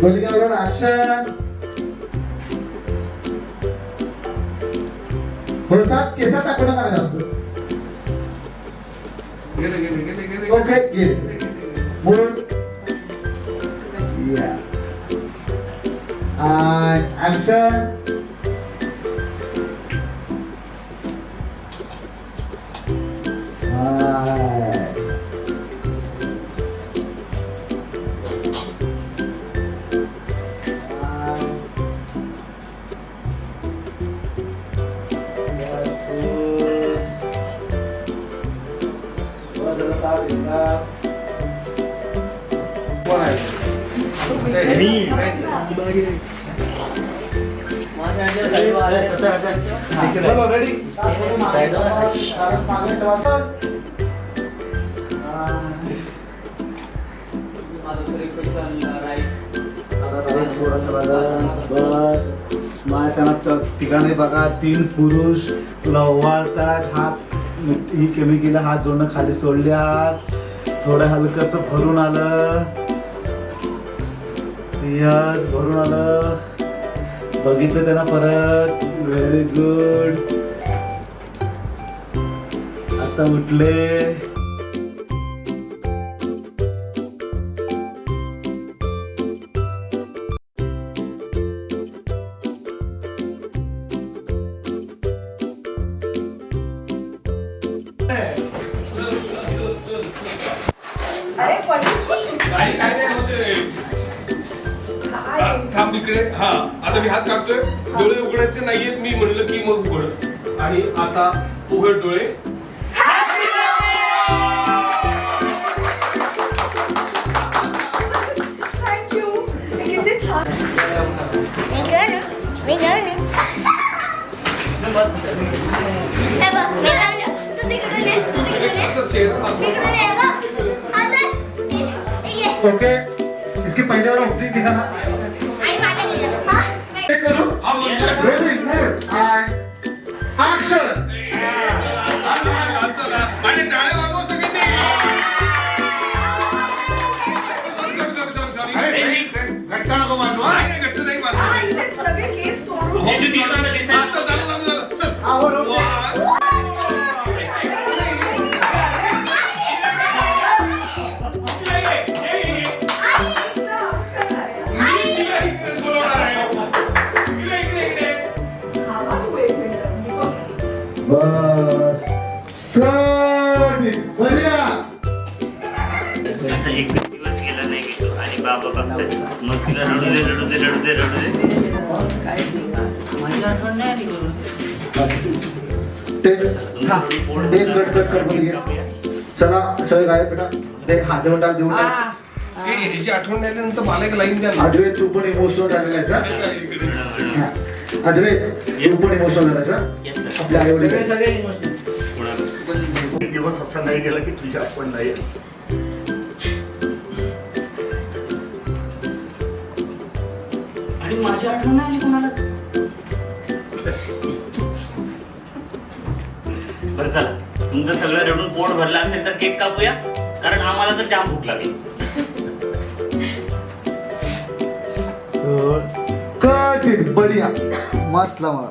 गोलिकावर action होतात केसात टाकून करायचं असतं गेले गेले गेले गेले ओके गेले मूड या ऍक्शन चलो बस स्मार्ट त्यांना ठिकाणी बघा तीन पुरुष तुला ओवाळतात हात ही केमिकीला हात जोडणं खाली सोडल्या थोडं हलकस भरून आलं यस भरून आलं. बघितलं त्यांना परत. व्हेरी गुड आता उठले. अरे इकडे हा आता मी हात काढतोय डोळे उघडायचे नाहीयेत मी म्हणलं की मग उघड. आणि आता उघड डोळे. ओके. इसके पहले वाला ओपनिंग दिखाना Yeah. एक दिवस गेला नाही की तो. आणि बाबा बघतात मग तुला रडू दे रडू दे रडू दे रडू दे. माझी आठवण नाही आली करून टेक हा एक कट कट कर बोलिए चला सर गायब बेटा. देख हात देऊन टाक देऊन टाक. ए, ह्याची आठवण झाल्यानंतर मला एक लाईन द्या ना. तू पण इमोशनल झालेला आहे सर इकडे. हा. आदवे तू पण इमोशनल झाला सर Yes, sir. आपल्या आई वडील कोणाला? एक दिवस असा नाही गेला की तुझी आठवण नाही आली. आणि माझी आठवण नाही आली कोणालाच? बरं चला. तुमचं सगळं रडून पोट भरलं असेल तर केक कापूया कारण आम्हाला तर जाम भूक लागली. कट इट बढिया. मस्त लावा.